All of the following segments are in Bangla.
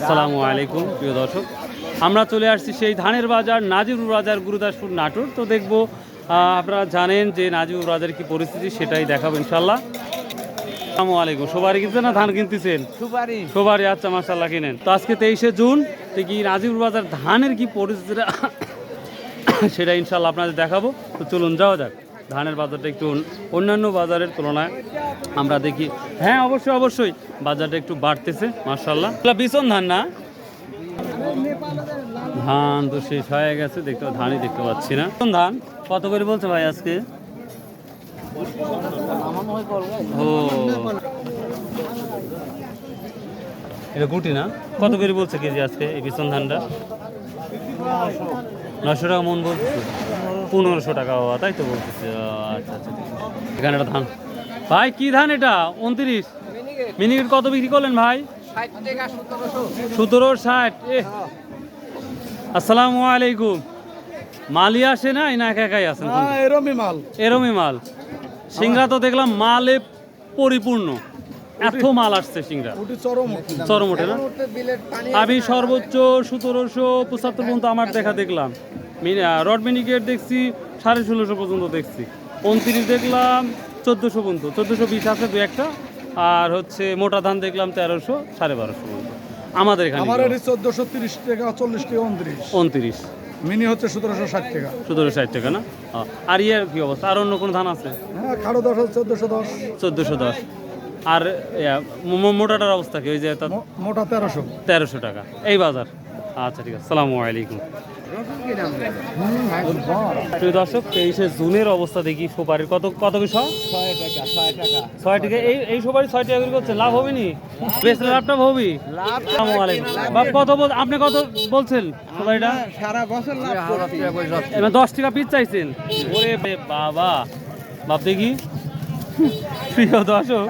আসসালামু আলাইকুম প্রিয় দর্শক। আমরা চলে আসছি সেই ধানের বাজার নাজিরুর বাজার গুরুদাসপুর নাটোর। তো দেখব আপনারা জানেন যে নাজিরুর বাজার কি পরিস্থিতি সেটাই দেখাবো ইনশাল্লাহ আসসালামু আলাইকুম। সবারই কিনছেন না ধান কিনতেছেন? সুপারি। সবারই আচ্ছা মাসাল্লাহ কিনেন। তো আজকে তেইশে জুন তো কি নাজিরুর বাজার ধানের কি পরিস্থিতিটা সেটা ইনশাল্লাহ আপনাদের দেখাবো। তো চলুন যাওয়া যাক। ধানের বাজারটা একটু অন্যান্য বাজারের তুলনায় আমরা দেখি। হ্যাঁ অবশ্যই অবশ্যই। বাজারটা একটু বাড়তেছে মার্শাল্লাহ বিছন ধান না? ধান তো শেষ হয়ে গেছে, দেখতে ধানই দেখতে পাচ্ছি না। ধান, কত করে বলছে ভাই আজকে? ও। এটা গুটি না? কত করে বলছে কেজি আজকে এই বিছন ধানটা? নশো টাকা মন বলছে পনেরোশো টাকা ও তাই তো বলতেছে। আচ্ছা আচ্ছা এখানে একটা ধান। ভাই কি ধান এটা? উনত্রিশ। মিনিকেট কত বিক্রি করলেন ভাই? সতেরো ষাট। এ আসসালামু আলাইকুম। মালই আসে না? না একা একাই আছেন? এরমই মাল। এরমই মাল। সিংড়া তো দেখলাম মালে পরিপূর্ণ। এত মাল আসছে সিংড়া। চরম চরম ওঠে না? আমি সর্বোচ্চ সতেরোশো পঁচাত্তর পর্যন্ত আমার দেখা দেখলাম। মিনি- রড মিনিকেট দেখছি সাড়ে ষোলোশো পর্যন্ত দেখছি। উনত্রিশ দেখলাম চোদ্দোশো পর্যন্ত। চোদ্দোশো বিশ আছে দু একটা। আর হচ্ছে মোটা ধান দেখলাম তেরোশো সাড়ে বারোশো পর্যন্ত। আমাদের এখানে আমার চোদ্দশো তিরিশ টাকা চল্লিশ টাকা উনত্রিশ। উনত্রিশ। মিনি হচ্ছে সতেরোশো ষাট টাকা। সতেরো ষাট টাকা না? আর ইয়ের কি অবস্থা? আর অন্য কোনো ধান আছে? হ্যাঁ খাড়ো দশ চোদ্দশো দশ। চোদ্দোশো দশ। আর মোটাটার অবস্থা কি? ওই যে মোটা তেরোশো। তেরোশো টাকা। এই বাজার। আচ্ছা ঠিক আছে। সালামু আলাইকুম। প্রিয় দর্শক তেইশে জুনের অবস্থা দেখি সুপারির। কত কত কি ছয় টাকা এই এই সুপারি ছয় টাকা করে করছে। লাভ হবে নি? বেশ লাভটা হবি বাপ কত বল আপনি কত বলছেন সুপারিটা? সারা বছর লাভ এবার দশ টাকা পিস চাইছেন। ওরে বাবা। বাপ দেখি। প্রিয় দর্শক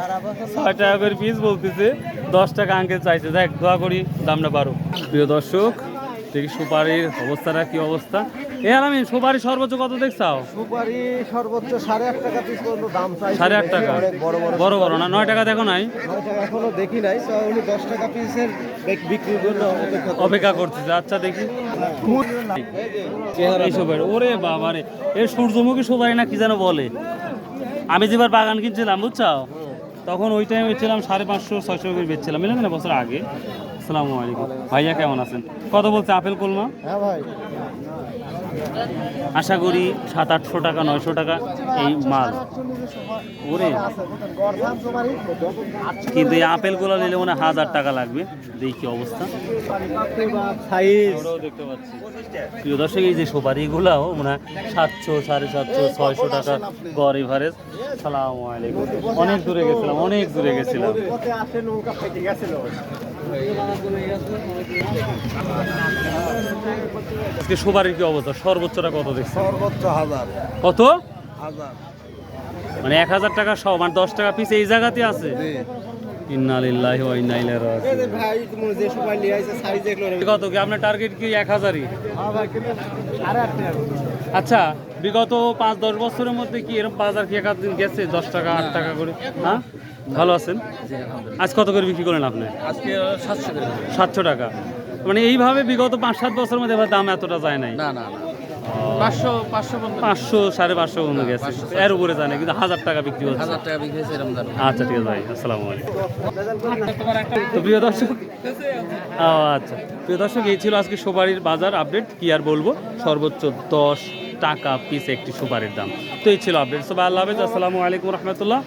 ছয় টাকা করে পিস বলতেছে দশ টাকা আঙ্কেল চাইছে। দেখ দোয়া করি দামটা বারো প্রিয় দর্শক দেখি সুপারির অবস্থাটা কি অবস্থা? এ আমি সুপারি সর্বোচ্চ কত দেখছাও সুপারি সর্বোচ্চ সাড়ে আট টাকা পিস পর্যন্ত দাম চাই সাড়ে আট টাকা। বড় বড় না? নয় টাকা দেখো নাই? এখনও দেখি নাই উনি দশ টাকা পিসের বিক্রির জন্য অপেক্ষা করছি। করতেছে। আচ্ছা দেখি। এই সুপারি ওরে বাবা রে এ সূর্যমুখী সুপারি না কি যেন বলে? আমি যেবার বাগান কিনছিলাম, বুঝছ? তখন ওই টাইমে ছিলাম সাড়ে পাঁচশো, ছয়শো করে বেচছিলাম। মিলে না বছর আগে। আসসালামু আলাইকুম। ভাইয়া কেমন আছেন? কত বলছে আপেল কলমা হ্যাঁ ভাই। আশা করি সাত আটশো টাকা নয়শো টাকা এই মাল। ওরে। কিন্তু এই আপেলগুলো নিলে মনে হাজার টাকা লাগবে। দেখি কি অবস্থা প্রিয় দর্শক এই যে সুপারিগুলাও মনে হয় সাতশো সাড়ে সাতশো ছয়শো টাকা গড় এভারেজ সালাম আলাইকুম। অনেক দূরে গেছিলাম অনেক দূরে গেছিলাম। আজকে সুপারির কি অবস্থা? সর্বোচ্চটা কত দেখছি সর্বোচ্চ হাজার। কত? হাজার। মানে এক হাজার টাকা সহ মানে দশ টাকা পিস এই জায়গাতে আছে? কত কি? আপনার টার্গেট কি এক হাজারই? আচ্ছা বিগত পাঁচ দশ বছরের মধ্যে কি এরকম বাজার কি দিন গেছে? দশ টাকা আট টাকা করে? হ্যাঁ? ভালো আছেন? আজ কত করে বিক্রি করেন আপনি? আজকে সাতশো সাতশো টাকা। মানে এইভাবে বিগত পাঁচ সাত বছরের মধ্যে এবার দাম এতটা যায় নাই? না না পাঁচশো সাড়ে পাঁচশো পর্যন্ত গেছে। এর উপরে যায় না কিন্তু হাজার টাকা বিক্রি হচ্ছে। হাজার টাকা বিক্রি হয়েছে আচ্ছা ঠিক আছে ভাই আসসালামু আলাইকুম। তো প্রিয় দর্শক আচ্ছা প্রিয় দর্শক এই ছিল আজকে সুপারির বাজার আপডেট। কি আর বলব? সর্বোচ্চ দশ টাকা পিস একটি সুপারির দাম। তো এই ছিল আপডেট সবাই আল্লাহ হাফেজ। আসসালামু আলাইকুম রহমতুল্লাহ।